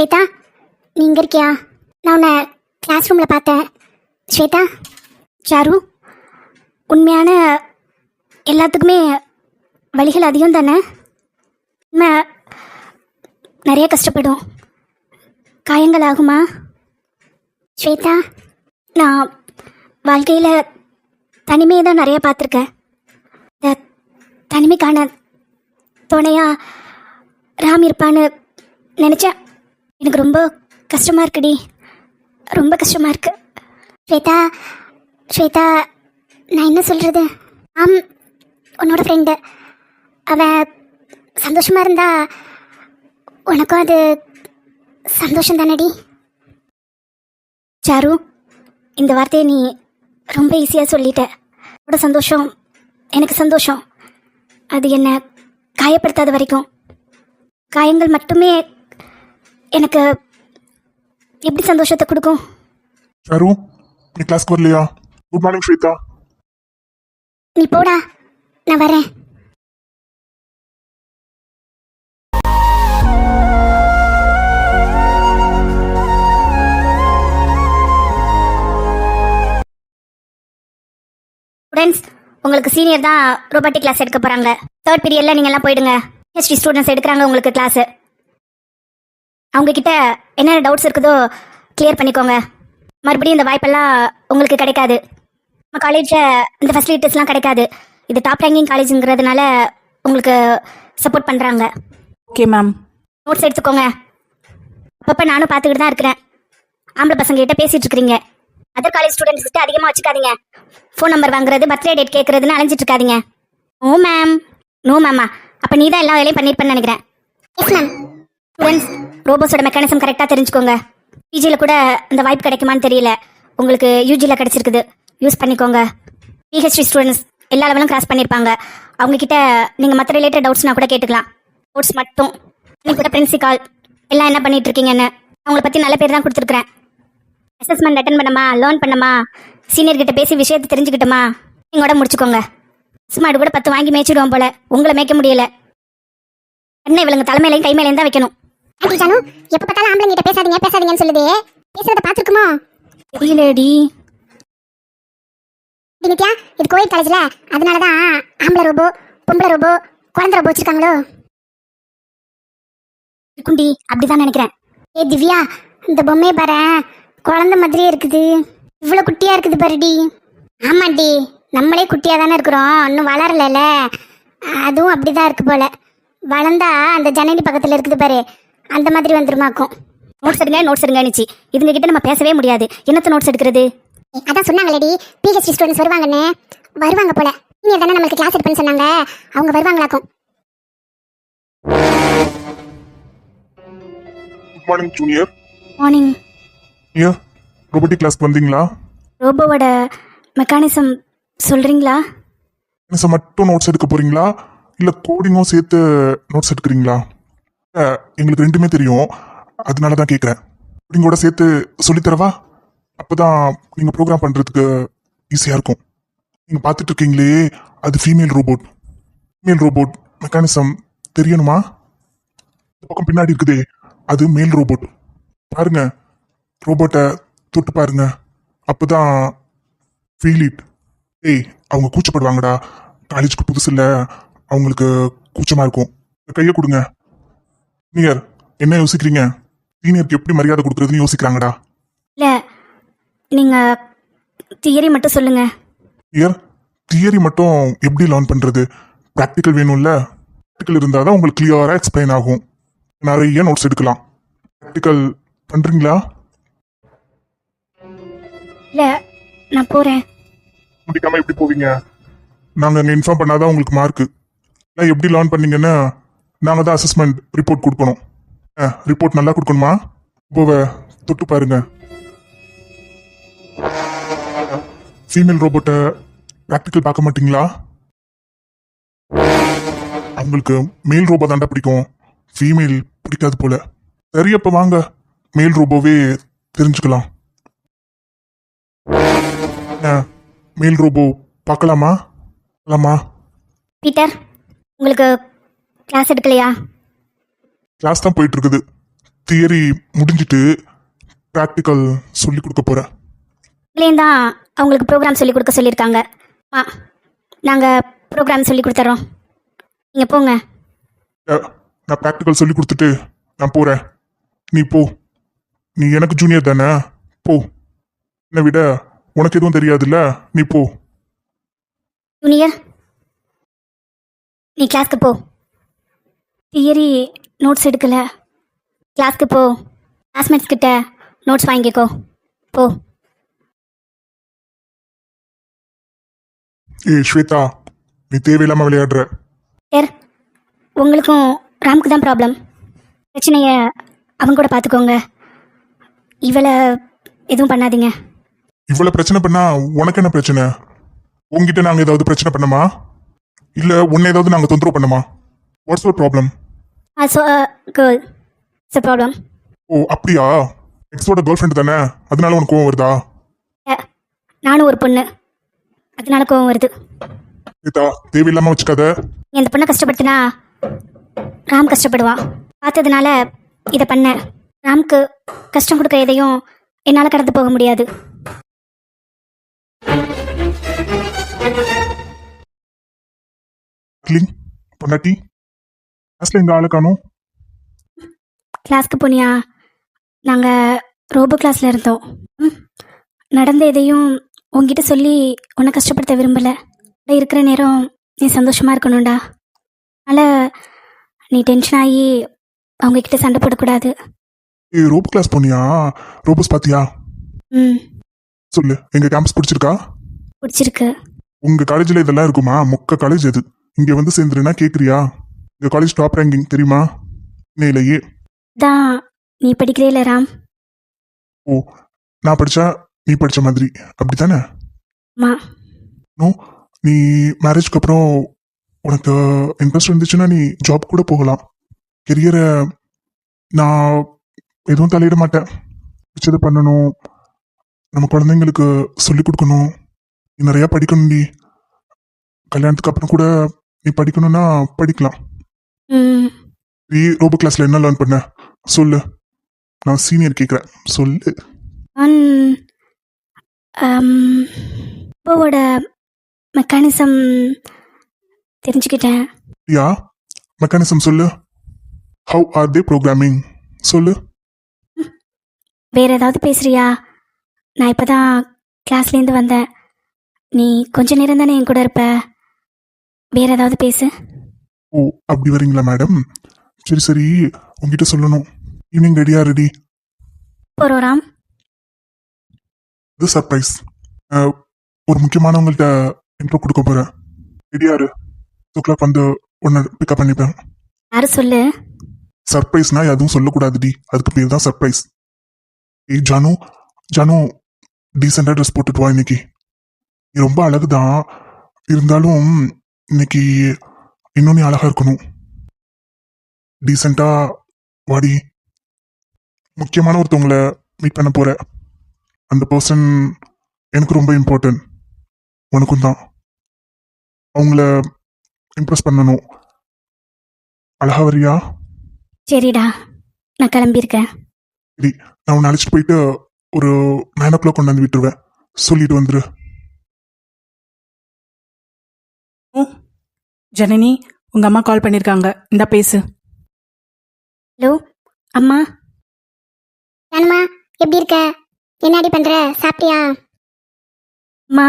ஸ்வேதா நீ இங்கே இருக்கியா? நான் உன்னை கிளாஸ் ரூமில் பார்த்தேன். ஸ்வேதா சாரு உண்மையான எல்லாத்துக்குமே வழிகள் அதிகம் தானே? உண்மை நிறைய கஷ்டப்படும். காயங்கள் ஆகுமா? ஸ்வேதா நான் வாழ்க்கையில் தனிமையை தான் நிறைய பார்த்துருக்கேன். இந்த தனிமைக்கான துணையாக ராம் இருப்பான்னு நினச்சேன். எனக்கு ரொம்ப கஷ்டமாக இருக்குடி. ரொம்ப கஷ்டமாக இருக்கு. ஸ்வேதா ஸ்வேதா நான் என்ன சொல்கிறது ஆம் உன்னோட ஃப்ரெண்டு அவன் சந்தோஷமாக இருந்தா உனக்கும் அது சந்தோஷம் தானடி சாரு இந்த வார்த்தையை நீ ரொம்ப ஈஸியாக சொல்லிட்ட. உன்னோட சந்தோஷம் எனக்கு சந்தோஷம். அது என்னை காயப்படுத்தாத வரைக்கும். காயங்கள் மட்டுமே எனக்கு எப்படி சந்தோஷத்தை கொடுக்கும்? சாரு நீ கிளாஸ்க்கு வரலையா? Good morning Swetha. நீ போடா நான் வரேன். ஸ்டூடெண்ட்ஸ் உங்களுக்கு சீனியர் தான் ரோபோட்டிக் கிளாஸ் எடுக்க போகிறாங்க தேர்ட் பீரியடில் நீங்கள் எல்லாம் போயிடுங்க. ஹெச்டி ஸ்டூடெண்ட்ஸ் எடுக்கிறாங்க உங்களுக்கு கிளாஸு அவங்க கிட்ட என்னென்ன டவுட்ஸ் இருக்குதோ கிளியர் பண்ணிக்கோங்க. மறுபடியும் இந்த வாய்ப்பெல்லாம் உங்களுக்கு கிடைக்காது. நம்ம காலேஜில் இந்த ஃபெசிலிட்டிஸ்லாம் கிடைக்காது. இது டாப் ரேங்கிங் காலேஜுங்கிறதுனால உங்களுக்கு சப்போர்ட் பண்ணுறாங்க ஓகே மேம் நோட்ஸ் எடுத்துக்கோங்க. அப்பப்போ நானும் பார்த்துக்கிட்டு தான் இருக்கிறேன். ஆம்பளை பசங்க கிட்ட பேசிட்டு இருக்கிறீங்க. அதர் காலேஜ் ஸ்டூடெண்ட்ஸ் கிட்ட அதிகமாக வச்சுக்காதீங்க. ஃபோன் நம்பர் வாங்குறது பர்த்டே டேட் கேட்கறதுன்னு அலைஞ்சிட்டு இருக்காதீங்க. ஓ மேம் நோ மேமா அப்போ நீ தான் எல்லா வேலையும் பண்ணியிருப்பேன்னு நினைக்கிறேன். எஸ் மேம் ஸ்டூடெண்ட்ஸ் ரோபோஸோட மெக்கானிசம் கரெக்டாக தெரிஞ்சுக்கோங்க. பிஜியில் கூட அந்த வாய்ப்பு கிடைக்குமான்னு தெரியல. உங்களுக்கு யூஜியில் கிடச்சிருக்குது. யூஸ் பண்ணிக்கோங்க. பிஹெச்டி ஸ்டூடெண்ட்ஸ் எல்லா லெவலும் கிராஸ் பண்ணியிருப்பாங்க அவங்கக்கிட்ட நீங்கள் மற்ற ரிலேட்டட் டவுட்ஸ்னா கூட கேட்டுக்கலாம். டவுட்ஸ் மட்டும். நீங்கள் கூட பிரின்சிபால் எல்லாம் என்ன பண்ணிட்டு இருக்கீங்கன்னு அவங்கள பற்றி நல்ல பேர் தான் கொடுத்துருக்குறேன். அசஸ்மெண்ட் அட்டன் பண்ணமா லேர்ன் பண்ணமா சீனியர்கிட்ட பேசி விஷயத்தை தெரிஞ்சுக்கிட்டோமா? நீங்களோட முடிச்சுக்கோங்க. ஸ்மார்ட் கூட பத்து வாங்கி மேய்ச்சிடுவோம் போல. உங்களை மேய்க்க முடியல. என்ன இவளுங்க தலைமையிலையும் கைமையிலையும் தான் வைக்கணும். ஆண்டி ஜானு எப்ப பார்த்தாலும் ஆம்பளை கிட்ட பேசாதீங்க பேசாதீங்கன்னு சொல்லுதே. பேசுறத பாத்துருக்குமோ தெரியலடி நித்யா இது கோயில் காலேஜ்ல அதனாலதான் ஆம்பளை ரோபோ பொம்பளை ரோபோ குழந்தை ரோபோ வச்சிருக்காங்களோ? இருக்குண்டி அப்படிதான் நினைக்கிறேன். ஏ திவ்யா இந்த பொம்மையை பாரு. குழந்தை மாதிரியே இருக்குது. இவ்வளவு குட்டியா இருக்குது பாருடி. ஆமாண்டி நம்மளே குட்டியா தானே இருக்கிறோம். இன்னும் வளரல அதுவும் அப்படிதான் இருக்கு போல. வளர்ந்தா அந்த ஜனனி பக்கத்துல இருக்குது பாரு. அந்த மாதிரி வந்துருமாக்கும் நோட்ஸ் எடுங்க நோட்ஸ் எடுங்க நிச்சு. இதுங்க கிட்ட நம்ம பேசவே முடியாது. என்னத்த நோட்ஸ் எடுக்கிறது? அதான் சொன்னாங்களேடி பிஹெச்டி ஸ்டூடெண்ட்ஸ் வருவாங்கன்னு. வருவாங்க போல. சீனியர் தானே நம்மளுக்கு கிளாஸ் எடுப்பேன்னு சொன்னாங்க. அவங்க வருவாங்களாக்கும். குட் மார்னிங் ஜூனியர் மார்னிங் ஏன் ரோபோட்டிக் கிளாஸ்க்கு வந்தீங்களா? ரோபோவோட மெக்கானிசம் சொல்றீங்களா? மிஸ் மட்டும் நோட்ஸ் எடுக்க போறீங்களா? இல்ல கோடிங்கும் சேர்த்து நோட்ஸ் எடுக்கிறீங்களா? எங்களுக்கு ரெண்டுமே தெரியும். அதனால தான் கேட்குறேன் கோடிங்கோட சேர்த்து சொல்லித்தரவா அப்போ தான் நீங்கள் ப்ரோக்ராம் பண்ணுறதுக்கு ஈஸியாக இருக்கும். நீங்கள் பார்த்துட்டு இருக்கீங்களே அது female robot female robot mechanism தெரியணுமா? இந்த பக்கம் பின்னாடி இருக்குதே அது மேல் ரோபோட் பாருங்க ரோபோட்டை தொட்டு பாருங்க. அப்பதான் ஃபீல் இட் ஏய் அவங்க கூச்சப்படுவாங்கடா. காலேஜுக்கு புதுசு இல்லை அவங்களுக்கு கூச்சமாக இருக்கும். கையை கொடுங்க. சீனியர் என்ன யோசிக்கிறீங்க? சீனியருக்கு எப்படி மரியாதை கொடுக்குறதுன்னு யோசிக்கிறாங்கடா. இல்லை நீங்கள் தியரி மட்டும் சொல்லுங்க. சீனியர் தியரி மட்டும் எப்படி லேர்ன் பண்றது? ப்ராக்டிக்கல் வேணும்ல? ப்ராக்டிக்கல் இருந்தால் தான் உங்களுக்கு கிளியராக எக்ஸ்பிளைன் ஆகும். நிறைய நோட்ஸ் எடுக்கலாம். ப்ராக்டிக்கல் பண்றீங்களா? இல்லை நான் போகிறேன் முடிக்காம எப்படி போவீங்க? நாங்கள் அங்கே இன்ஃபார்ம் பண்ணாதான் உங்களுக்கு மார்க்கு இல்லை எப்படி லேர்ன் பண்ணீங்கன்னு நாங்கள் தான் அசஸ்மெண்ட் ரிப்போர்ட் கொடுக்கணும். ரிப்போர்ட் நல்லா கொடுக்கணுமா? போவ தொட்டு பாருங்க. ஃபீமேல் ரோபோட்டை ப்ராக்டிக்கல் பார்க்க மாட்டீங்களா? அவங்களுக்கு மேல் ரோபோ தாண்டா பிடிக்கும். ஃபீமேல் பிடிக்காது போல. சரி அப்போ வாங்க. மேல் ரோபோவே தெரிஞ்சுக்கலாம். மேல் ரோபோ பார்க்கலாமா? பார்க்கலாமா? பீட்டர் உங்களுக்கு கிளாஸ் எடுக்கலையா? கிளாஸ் தான் போயிட்டு இருக்குது தியரி முடிஞ்சிட்டு ப்ராக்டிக்கல் சொல்லி கொடுக்க போகிறேன் இதுலேயும் தான் அவங்களுக்கு ப்ரோக்ராம் சொல்லி கொடுக்க சொல்லியிருக்காங்க. ஆ நாங்கள் ப்ரோக்ராம் சொல்லி கொடுத்துட்றோம் நீங்கள் போங்க. நான் ப்ராக்டிக்கல் சொல்லி கொடுத்துட்டு நான் போகிறேன் நீ போ. நீ எனக்கு ஜூனியர் தானே? போ. என்னை விட உனக்கு எதுவும் தெரியாதுல்ல? நீ போ. ஜூனியர் நீ கிளாஸ்க்கு போ. தியரி நோட்ஸ் எடுக்கல. கிளாஸ்க்கு போ. கிளாஸ்மேட்ஸ் கிட்ட நோட்ஸ் வாங்கிக்கோ. போ. ஏய் ஸ்வேதா நீ தேவையில்லாமல் விளையாடுற. சார் உங்களுக்கும் ராமுக்கு தான் ப்ராப்ளம் பிரச்சனையை அவங்க கூட பார்த்துக்கோங்க இவளை எதுவும் பண்ணாதீங்க. இவ்வளவு பிரச்சனை பண்ணா உனக்கு என்ன பிரச்சனை? உங்ககிட்ட நாங்க ஏதாவது பிரச்சனை பண்ணமா இல்ல உன்னை ஏதாவது நாங்க தொந்தரவு பண்ணமா what's your problem ah so girl it's problem ஓ அப்படியா? எக்ஸோட கேர்ள் ஃப்ரெண்ட் தானே? அதனால உனக்கு கோவம் வருதா? நானும் ஒரு பொண்ணு. அதனால கோவம் வருது. ஸ்வேதா தேவையில்லாம வச்சுக்காத. நீ அந்த பொண்ணை கஷ்டப்படுத்தினா ராம் கஷ்டப்படுவான் பார்த்ததுனால இதை பண்ணேன் ராம்க்கு கஷ்டம் கொடுக்குற எதையும் என்னால் கடந்து போக முடியாது. கிளிங் பொண்டாட்டி கிளாஸ்ல எங்க ஆளு காணும். கிளாஸ்க்கு போனியா? நாங்கள் ரோபோ கிளாஸில் இருந்தோம். ம். நடந்த எதையும் உங்ககிட்ட சொல்லி உன்னை கஷ்டப்படுத்த விரும்பலை. இருக்கிற நேரம் நீ சந்தோஷமாக இருக்கணும்டா. அதனால் நீ டென்ஷன் ஆகி அவங்கக்கிட்ட சண்டை போடக்கூடாது. ஏ ரோபோ கிளாஸ் போனியா? ரோபோஸ் பாத்தியா? ம். சொல்லு எங்க கேம்பஸ் பிடிச்சிருக்கா? பிடிச்சிருக்கு. உங்க காலேஜ்ல இதெல்லாம் இருக்குமா? மொக்க காலேஜ் அது. இங்க வந்து சேர்ந்துருன்னா கேக்குறியா? எங்க காலேஜ் டாப் ரேங்கிங் தெரியுமா? இன்னையிலேயே தான் நீ படிக்கிறே ராம்? ஓ நான் படிச்சா நீ படிச்ச மாதிரி. அப்படித்தானே? அம்மா நோ நீ மேரேஜ்க்கு அப்புறம் உனக்கு இன்ட்ரெஸ்ட் இருந்துச்சுன்னா நீ ஜாப் கூட போகலாம். கெரியரை நான் எதுவும் தலையிட மாட்டேன். பிடிச்சதை பண்ணணும். நம்ம குழந்தைங்களுக்கு சொல்லிக் கொடுக்கணும். நீ நிறையா படிக்கணும் நீ கல்யாணத்துக்கு அப்புறம் கூட நீ படிக்கணும்னா படிக்கலாம். நீ ரோபோ கிளாஸ்ல என்ன லேர்ன் பண்ண? சொல்லு. நான் சீனியர் கேட்குறேன் சொல்லு. ரோபோவோட மெக்கானிசம் தெரிஞ்சுக்கிட்டேன். யா? மெக்கானிசம் சொல்லு. ஹவு ஆர் தே ப்ரோக்ராமிங் சொல்லு. வேற ஏதாவது பேசுறியா? நான் இப்போ தான் கிளாஸ்லேருந்து வந்தேன். நீ கொஞ்ச நேரம் தானே என் கூட இருப்ப? வேற ஏதாவது பேசு. ஓ அப்படி வரீங்களா மேடம் சரி சரி. உங்ககிட்ட சொல்லணும். ஈவினிங் ரெடியா ரெடி போகிறோம் ராம். இது சர்ப்ரைஸ் ஒரு முக்கியமானவங்கள்ட்ட இன்ட்ரோ கொடுக்க போறேன். ரெடியாரு டூ கிளாக் வந்து உன்னை பிக்கப் பண்ணிப்பேன். யாரு சொல்லு? சர்ப்ரைஸ்னா எதுவும் சொல்லக்கூடாதுடி அதுக்கு பேர் தான் சர்ப்ரைஸ் ஏய் ஜானு ஜானு டீசெண்டாக ட்ரெஸ் போட்டுட்டு வா இன்னைக்கு. நீ ரொம்ப அழகுதான். இருந்தாலும் இன்னைக்கு இன்னும் நீ அழகா இருக்கணும். டீசெண்டா வாடி. முக்கியமான ஒருத்தவங்கள மீட் பண்ண போற. அந்த பர்சன் எனக்கு ரொம்ப இம்பார்ட்டன்ட் உனக்கும் தான். அவங்கள இம்ப்ரெஸ் பண்ணணும். அழகா வரியா? சரிடா. நான் கிளம்பியிருக்கேன். சரி நான் உன்னை அழைச்சிட்டு போயிட்டு ஒரு நைன் ஓ கிளாக் கொண்டாந்து விட்டுருவேன். சொல்லிட்டு வந்துரு. ஜனனி உங்க அம்மா கால் பண்ணிருக்காங்க. இந்தா பேசு. ஹலோ? அம்மா? நானுமா எப்படி இருக்க? என்னடி பண்ற? சாப்பிட்டியா? அம்மா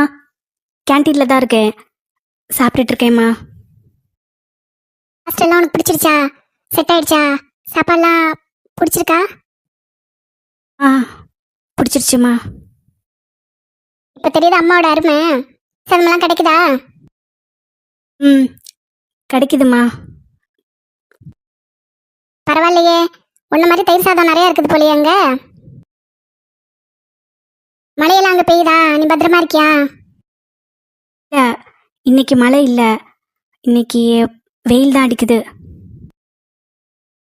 கேன்டீனில் தான் இருக்கேன். சாப்பிட்டுட்டு இருக்கேம்மா ஹாஸ்டல்லாம் உனக்கு பிடிச்சிருச்சா? செட் ஆயிடுச்சா? சாப்பாடுலாம் பிடிச்சிருக்கா? ஆ பிடிச்சிருச்சுமா இப்போ தெரியுது அம்மாவோட அருமை. சதமெல்லாம் கிடைக்குதா? ம் கிடைக்குதுமா. பரவாயில்லையே. உன்ன மாதிரி தயிர் சாதம் நிறைய இருக்குது போலயே அங்க. மழையெல்லாம் அங்க பெய்யுதா? நீ பத்திரமா இருக்கியா? இல்லை இன்னைக்கு மழை இல்லை. இன்னைக்கு வெயில் தான் அடிக்குது.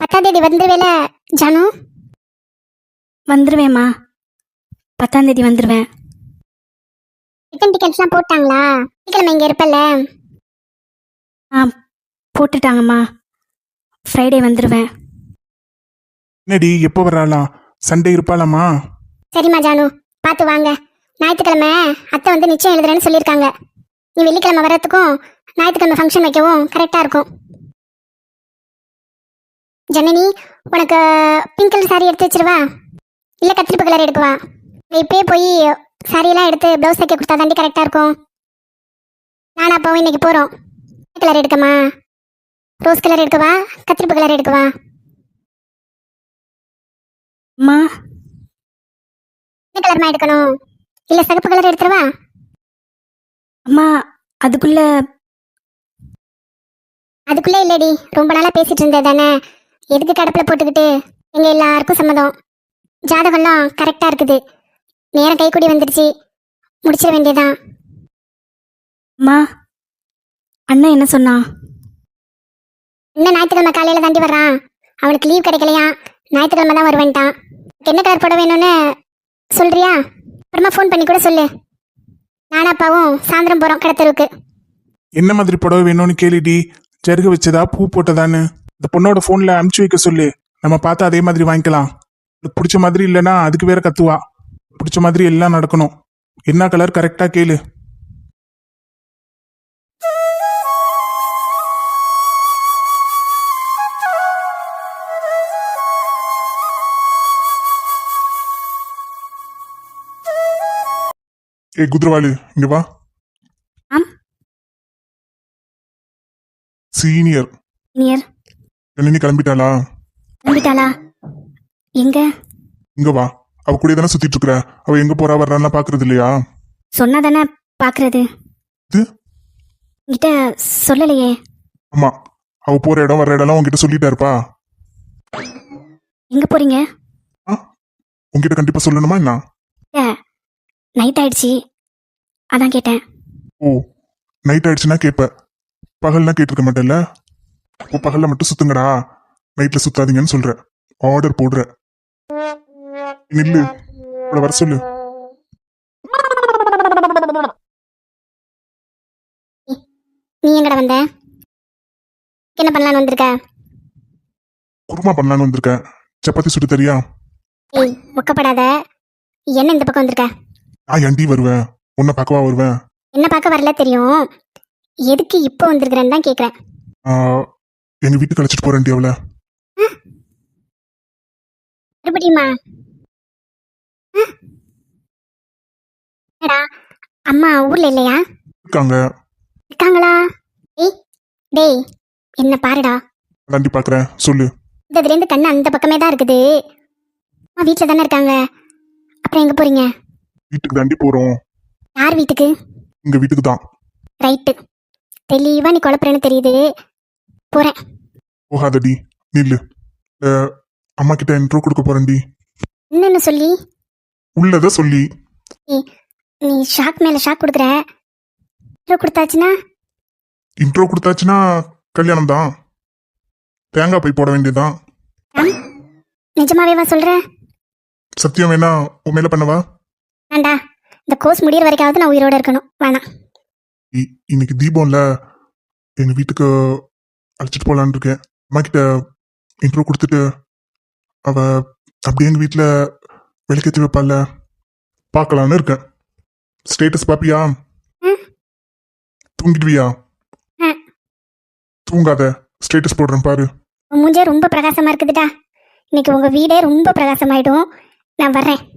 பத்தாம் தேதி வந்துருவேல ஜானு? வந்துடுவேம்மா பத்தாம் தேதி வந்துடுவேன் ரிட்டன் டிக்கெட்ஸ்லாம் போட்டாங்களா? சீக்கிரமா இங்கே இருப்பல ஆ போட்டுட்டாங்கம்மா. ஃப்ரைடே வந்துடுவேன் என்னடி எப்போ வர்றாளாம் சண்டே இருப்பாளாமா சரிம்மா ஜானு. பார்த்து வாங்க. ஞாயிற்றுக்கிழமை அத்தை வந்து நிச்சயம் எழுதுறேன்னு சொல்லியிருக்காங்க. நீ வெள்ளிக்கிழமை வர்றதுக்கும் ஞாயிற்றுக்கிழமை ஃபங்க்ஷன் வைக்கவும் கரெக்டாக இருக்கும். ஜனனி உனக்கு பிங்க் கலர் சாரி எடுத்து வச்சிருவா? இல்லை கத்திரிப்பு கலர் எடுக்கவா இப்பயே போய் சாரியெல்லாம் எடுத்து ப்ளவுஸ் தைக்க கொடுத்தா தாண்டி கரெக்டாக இருக்கும். நானும் அப்பாவும் இன்னைக்கு போகிறோம் கலர் எடுக்கமா ரோஸ் கலர் எடுக்கவா கத்திரிப்பு கலர் எடுக்கவா அம்மா என்ன கலர்மா எடுக்கணும்? இல்லை சிகப்பு கலர் எடுத்துருவா அம்மா அதுக்குள்ள அதுக்குள்ளே இல்லடி ரொம்ப நாளா பேசிட்டு இருந்தே தானே. எதுக்கு கடப்புல போட்டுக்கிட்டு? எங்க எல்லாருக்கும் சம்மதம். ஜாதகம்லாம் கரெக்டா இருக்குது. நேரம் கைக்கூடி வந்துடுச்சு முடிச்சிட வேண்டியதான் அம்மா அண்ணன் என்ன சொன்னான்? இன்னும் ஞாயிற்றுக்கிழமை காலையில் தாண்டி வர்றான். அவனுக்கு லீவ் கிடைக்கலையா? ஞாயிற்றுக்கிழமை தான் வருவேன்ட்டான். என்ன கலர் போட வேணும்னு சொல்கிறியா அப்புறமா ஃபோன் பண்ணி கூட சொல்லு. நானும் அப்பாவும் சாயந்தரம் போகிறோம் கடத்தருக்கு என்ன மாதிரி புடவை வேணும்னு கேளுடி. ஜருக வச்சதா பூ போட்டதான்னு. இந்த பொண்ணோட ஃபோனில் அனுப்பிச்சு வைக்க சொல்லு. நம்ம பார்த்து அதே மாதிரி வாங்கிக்கலாம். உனக்கு பிடிச்ச மாதிரி இல்லைன்னா அதுக்கு வேற கத்துவா. பிடிச்ச மாதிரி எல்லாம் நடக்கணும். என்ன கலர் கரெக்டாக கேளு. ஏ குதிரவாளி இங்க வா. சீனியர் நியர் ஜனனி கிளம்பிட்டாளா? நம்பிட்டாளா எங்க? இங்க வா. அவ கூட தானே சுத்திட்டு இருக்கிற. அவ எங்க போறா வர்றான்லாம் பாக்குறது இல்லையா? சொன்னா தானே பாக்குறது. இது? கிட்ட சொல்லலையே. ஆமா. அவ போற இடம் வர்ற இடம்லாம் உன்கிட்ட சொல்லிட்டா இருப்பா? எங்க போறீங்க? உன்கிட்ட கண்டிப்பா சொல்லணுமா என்ன? நைட் ஆயிடுச்சு. அதான் கேட்டேன். ஓ நைட் ஆயிடுச்சுன்னா கேட்ப பகல்னா கேட்டிருக்க மாட்டேல்ல? ஓ பகல்ல மட்டும் சுத்துங்கடா. நைட்ல சுத்தாதீங்கன்னு சொல்ற. ஆர்டர் போடுற. நில்லு. இவ்வளவு வர சொல்லு. நீ எங்கடா வந்த? என்ன பண்ணலான்னு வந்திருக்க? குருமா பண்ணலான்னு வந்திருக்கேன் சப்பாத்தி சுட்டு தரியா? ஏய் முக்கப்படாத. என்ன இந்த பக்கம் வந்திருக்க? நான் ஏன்டி வருவேன்? உன்னை பார்க்கவா வருவேன்? என்ன பார்க்க வரல தெரியும். எதுக்கு இப்போ வந்திருக்கிறேன்னு தான் கேட்குறேன் ஆ, எங்க வீட்டுக்கு அழைச்சிட்டு போறேன்டி அவளை. மறுபடியுமா? ஆ? என்னடா அம்மா ஊர்ல இல்லையா? இருக்காங்க. இருக்காங்களா? ஏய் டேய் என்ன பாருடா. தாண்டி பாக்குறேன் சொல்லு. இந்த இதுலேருந்து கண்ணு அந்த பக்கமே தான் இருக்குது. அம்மா வீட்டில் தானே இருக்காங்க. அப்புறம் எங்கே போறீங்க? வீட்டுக்கு தாண்டி போறோம். யார் வீட்டுக்கு? எங்க வீட்டுக்கு தான். ரைட்டு. தெளிவாக நீ குழப்புறேன்னு தெரியுது. போகிறேன் போகாதடி. நில்லு. அ, அம்மா கிட்ட இன்ட்ரோ கொடுக்க போறேன்டி. என்னன்னு சொல்லி? உள்ளத சொல்லி. நீ ஷாக் மேலே ஷாக் கொடுக்குற? intro கொடுத்தாச்சுன்னா? இன்ட்ரோ கொடுத்தாச்சுன்னா கல்யாணம் தான். தேங்காய் போய் போட வேண்டியதுதான் ராம் நிஜமாவேவா சொல்ற. சத்தியம் வேணா உன் மேல பண்ணவா? வேண்டா இந்த கோர்ஸ் முடியிற வரைக்காவது நான் உயிரோட இருக்கணும். வேணாம். இ- இன்னைக்கு தீபம்ல எங்க வீட்டுக்கு அழைச்சிட்டு போலான்னு இருக்கேன். அம்மா கிட்ட இன்ட்ரோ கொடுத்துட்டு அவ அப்படியே எங்க வீட்டுல விளக்கேற்றி வைப்பால பார்க்கலான்னு இருக்கேன். ஸ்டேட்டஸ் பாப்பியா? ம். தூங்கிடுவியா? ம். தூங்காத. ஸ்டேட்டஸ் போடுறேன் பாரு. உன் மூஞ்சே ரொம்ப பிரகாசமா இருக்குதுடா. இன்னைக்கு உங்க வீடே ரொம்ப பிரகாசமாயிடும். நான் வர்றேன்.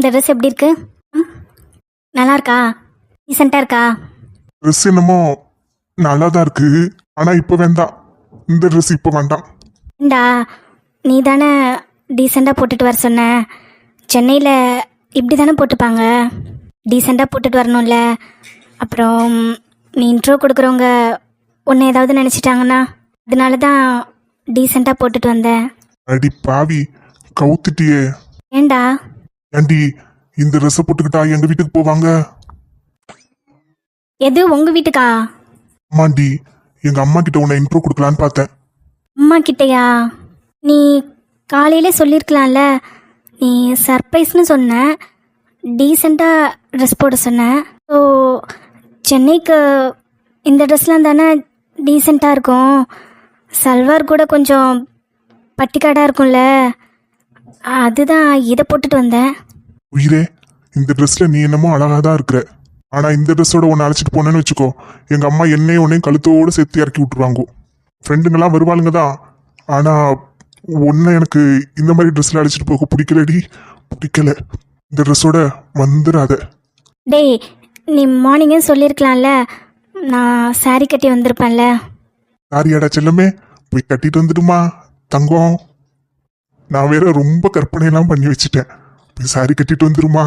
இந்த ட்ரெஸ் எப்படி இருக்கு? ம், நல்லா இருக்கா டீசெண்டாக இருக்கா? ட்ரெஸ் என்னமோ நல்லா தான் இருக்கு. ஆனா இப்போ வேண்டாம். இந்த ட்ரெஸ் இப்போ வேண்டாம். இந்தா நீ தானே டீசெண்டாக போட்டுட்டு வர சொன்ன? சென்னையில் இப்படி தானே போட்டுப்பாங்க டீசெண்டாக போட்டுட்டு வரணும்ல. அப்புறம் நீ இன்ட்ரோ கொடுக்குறவங்க உன்னை ஏதாவது நினச்சிட்டாங்கன்னா அதனால தான் டீசெண்டாக போட்டுட்டு வந்தேன். அடி பாவி கவுத்துட்டியே. ஏண்டா? ஏண்டி இந்த ட்ரெஸ்ஸை போட்டுக்கிட்டா எங்க வீட்டுக்கு போவாங்க? எது உங்கள் வீட்டுக்கா? அம்மாண்டி எங்க அம்மா கிட்ட உன்னை இன்ட்ரோ கொடுக்கலான்னு பார்த்தேன். அம்மா கிட்டயா? நீ காலையில சொல்லியிருக்கலாம்ல நீ சர்ப்ரைஸ்னு சொன்ன. டீசெண்டாக ட்ரெஸ் போட சொன்னேன் ஸோ சென்னைக்கு இந்த ட்ரெஸ்லாம் தானே டீசெண்டாக இருக்கும். சல்வார் கூட கொஞ்சம் பட்டிக்காடாக இருக்கும்ல. அதுதான். இதை போட்டுட்டு வந்தேன். உயிரே இந்த ட்ரெஸ்ல நீ என்னமோ அழகா தான் இருக்கிற. ஆனா இந்த ட்ரெஸ்ஸோட உன்னை அழைச்சிட்டு போனேன்னு வச்சுக்கோ எங்க அம்மா என்னையும் உன்னையும் கழுத்தோட சேர்த்து இறக்கி விட்டுருவாங்க. ஃப்ரெண்டுங்கெல்லாம் வருவாளுங்க தான். ஆனா உன்னை எனக்கு இந்த மாதிரி ட்ரெஸ்ல அழைச்சிட்டு போக பிடிக்கலடி. பிடிக்கல. இந்த ட்ரெஸ்ஸோட வந்துடாத டேய் நீ மார்னிங்கே சொல்லியிருக்கலாம்ல நான் saree கட்டி வந்திருப்பேன்ல. சாரியாடா செல்லமே. போய் கட்டிட்டு வந்துடுமா தங்கம்? நான் வேற ரொம்ப கற்பனையெல்லாம் பண்ணி வச்சுட்டேன். போய் சாரி கட்டிட்டு வந்துருமா?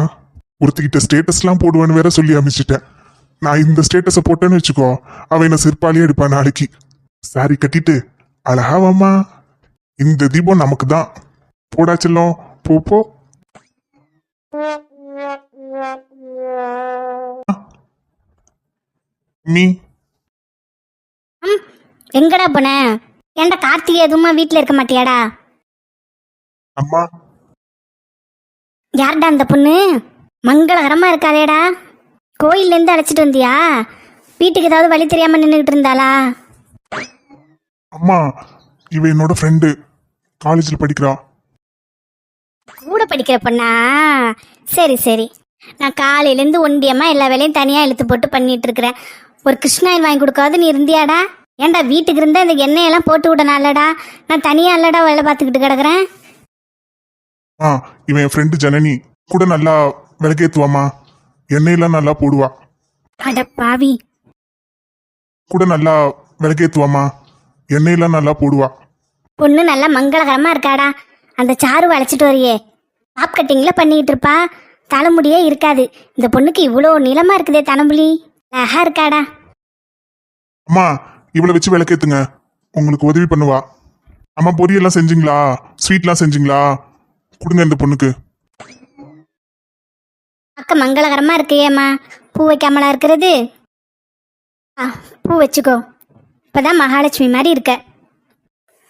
ஒருத்திக்கிட்ட ஸ்டேட்டஸ்லாம் போடுவேன்னு வேற சொல்லி அமைச்சிட்டேன். நான் இந்த ஸ்டேட்டஸை போட்டேன்னு வச்சுக்கோ அவன் என்ன சிற்பாலியே எடுப்பான் நாளைக்கு. சாரி கட்டிட்டு அழகாவாமா இந்த தீபம் நமக்கு தான். போடா செல்லம் போ போ. மீ எங்கடா போன? ஏன்டா கார்த்திகை எதுவுமா வீட்டில் இருக்க மாட்டியாடா? அம்மா. யார்டா அந்த பொண்ணு? மங்களகரமா இருக்காளேடா கோயில்லேருந்து அழைச்சிட்டு வந்தியா? வீட்டுக்கு ஏதாவது வழி தெரியாம நின்றுகிட்டு இருந்தாளா? அம்மா இவ என்னோட ஃப்ரெண்டு காலேஜில் படிக்கிறா. கூட படிக்கிற பொண்ணா? சரி சரி. நான் காலையிலேருந்து ஒண்டியமா எல்லா வேலையும் தனியாக இழுத்து போட்டு பண்ணிட்டு இருக்கிறேன் ஒரு கிருஷ்ணாயில் வாங்கி கொடுக்காது நீ இருந்தியாடா? ஏன்டா வீட்டுக்கு இருந்தா இந்த எண்ணெயெல்லாம் போட்டு விடனாலடா? நான் தனியாக இல்லடா வேலை பார்த்துக்கிட்டு கிடக்குறேன். ஆ இவன் என் ஃப்ரெண்டு ஜனனி. கூட நல்லா விளக்கேத்துவாமா எண்ணெயெல்லாம் நல்லா போடுவா. அட பாவி. கூட நல்லா விளக்கேத்துவாமா எண்ணெயெல்லாம் நல்லா போடுவா. பொண்ணு நல்லா மங்களகரமா இருக்காடா. அந்த சாரு அழைச்சிட்டு வரியே. டாப் கட்டிங்ல பண்ணிக்கிட்டு இருப்பா. தலைமுடியே இருக்காது. இந்த பொண்ணுக்கு இவ்வளோ நீளமா இருக்குதே தனமுடி அழகா இருக்காடா. அம்மா இவளை வச்சு விளக்கேத்துங்க. உங்களுக்கு உதவி பண்ணுவா. அம்மா பொரியெல்லாம் செஞ்சீங்களா? ஸ்வீட்லாம் செஞ்சீங்களா? கொடுங்க இந்த பொண்ணுக்கு. அக்க மங்களகரமா இருக்கியேம்மா. பூ வைக்காமலா இருக்கிறது? ஆ பூ வச்சுக்கோ. இப்பதான் மகாலட்சுமி மாதிரி இருக்க.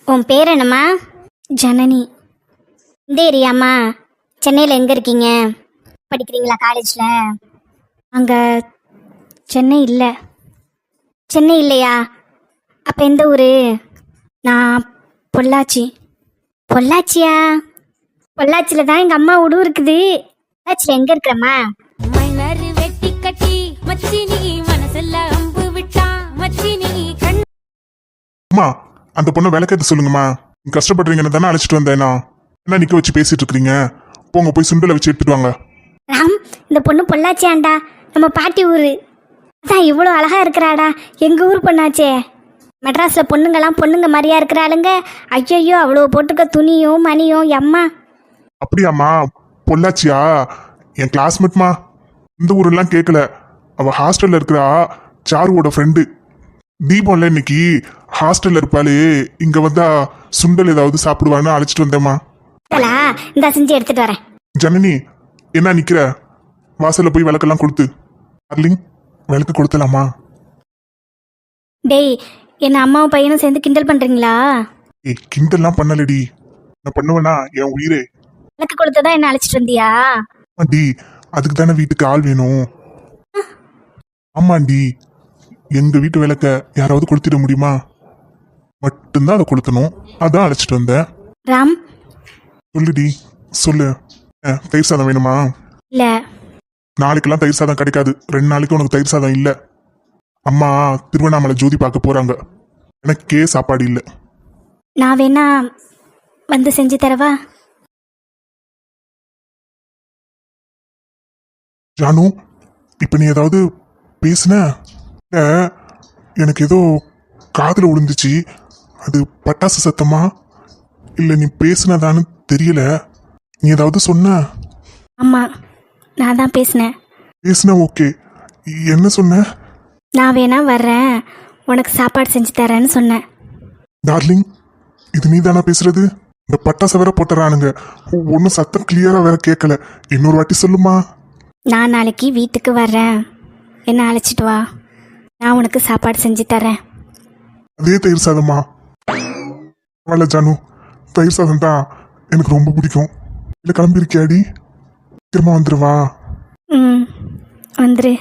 உன் பேர் என்னம்மா? ஜனனி. இந்த ஏரியாம்மா? சென்னையில் எங்கே இருக்கீங்க? படிக்கிறீங்களா காலேஜில் அங்கே சென்னை இல்லை. சென்னை இல்லையா? அப்போ எந்த ஊர்? நான் பொள்ளாச்சி. பொள்ளாச்சியா? பொள்ளாச்சியில் தான் எங்கள் அம்மா உடு இருக்குது. பொள்ளாச்சியில் எங்கே இருக்கிறம்மா? மணரு வெட்டி கட்டி மச்சினி மனசுல அம்பு விட்டா மச்சினி கண் அம்மா அந்த பொண்ணை விளக்கேத்த சொல்லுங்கம்மா. நீங்க கஷ்டப்படுறீங்கன்னு தானே அழைச்சிட்டு வந்தேன்? என்ன நிக்க வச்சு பேசிட்டு இருக்கிறீங்க? போங்க போய் சுண்டலை வச்சு எடுத்துட்டு வாங்க. ராம் இந்த பொண்ணு பொள்ளாச்சியாண்டா நம்ம பாட்டி ஊர். அதான் இவ்வளோ அழகா இருக்கிறாடா. எங்கள் ஊர் பொண்ணாச்சே? மெட்ராஸில் பொண்ணுங்கெல்லாம் பொண்ணுங்க மாதிரியா இருக்கிறாளுங்க. ஐயையோ அவ்வளோ போட்டிருக்க துணியும் மணியும் எம்மா? அப்படியாம்மா? பொள்ளாச்சியா? என் கிளாஸ்மேட்மா இந்த ஊரெல்லாம் கேட்கல அவ ஹாஸ்டல்ல இருக்கிறா. சாருவோட ஃப்ரெண்டு தீபம்ல இன்னைக்கு ஹாஸ்டல்ல இருப்பாளே. இங்க வந்தா சுண்டல் ஏதாவது சாப்பிடுவான்னு அழைச்சிட்டு வந்தேம்மா. இந்த செஞ்சு எடுத்துட்டு வரேன். ஜனனி என்ன நிக்கிற? வாசல்ல போய் விளக்கெல்லாம் கொடுத்து. டார்லிங் விளக்கு கொடுத்தலாமா? டேய் என்ன அம்மாவும் பையனும் சேர்ந்து கிண்டல் பண்ணுறீங்களா ஏய் கிண்டல்லாம் பண்ணலடி. நான் பண்ணுவேனா? என் உயிரே. விளக்கு கொடுத்ததா என்ன அழைச்சிட்டு வந்தியா? ஆமாண்டி அதுக்கு தானே வீட்டுக்கு ஆள் வேணும். ஆமாண்டி எங்க வீட்டு விளக்க யாராவது கொளுத்திட முடியுமா? மட்டும்தான் அதை கொளுத்தணும் அதான் அழைச்சிட்டு வந்தேன். ராம்? சொல்லுடி சொல்லு. அஹ், தயிர் சாதம் வேணுமா? இல்லை. நாளைக்கெல்லாம் தயிர் சாதம் கிடைக்காது. ரெண்டு நாளைக்கு உனக்கு தயிர் சாதம் இல்லை. அம்மா திருவண்ணாமலை ஜோதி பார்க்க போறாங்க. எனக்கே சாப்பாடு இல்லை. நான் வேணா வந்து செஞ்சு தரவா? ஜானு இப்போ நீ ஏதாவது பேசுன? எனக்கு ஏதோ காதில் விழுந்துச்சு அது பட்டாசு சத்தமா? இல்லை நீ பேசுனதான்னு தெரியல. நீ ஏதாவது சொன்ன? ஆமாம் நான் தான் பேசினேன். பேசுன ஓகே. என்ன சொன்ன? நான் வேணா வர்றேன். உனக்கு சாப்பாடு செஞ்சு தரேன்னு சொன்னேன். டார்லிங் இது நீ தானே பேசுறது? இந்த பட்டாசை வேற போட்டுறானுங்க. ஒன்றும் சத்தம் கிளியரா வேற கேட்கல இன்னொரு வாட்டி சொல்லுமா? நான் நாளைக்கு வீட்டுக்கு வர்றேன். என்ன அழைச்சிட்டு வா. நான் உனக்கு சாப்பாடு செஞ்சு தரேன் அதே தயிர் சாதமா பரவாயில்ல ஜானு. தயிர் சாதம் தான் எனக்கு ரொம்ப பிடிக்கும். இல்லை கிளம்பிருக்கியாடி? திரும்ப வந்துருவா ம் வந்துரு.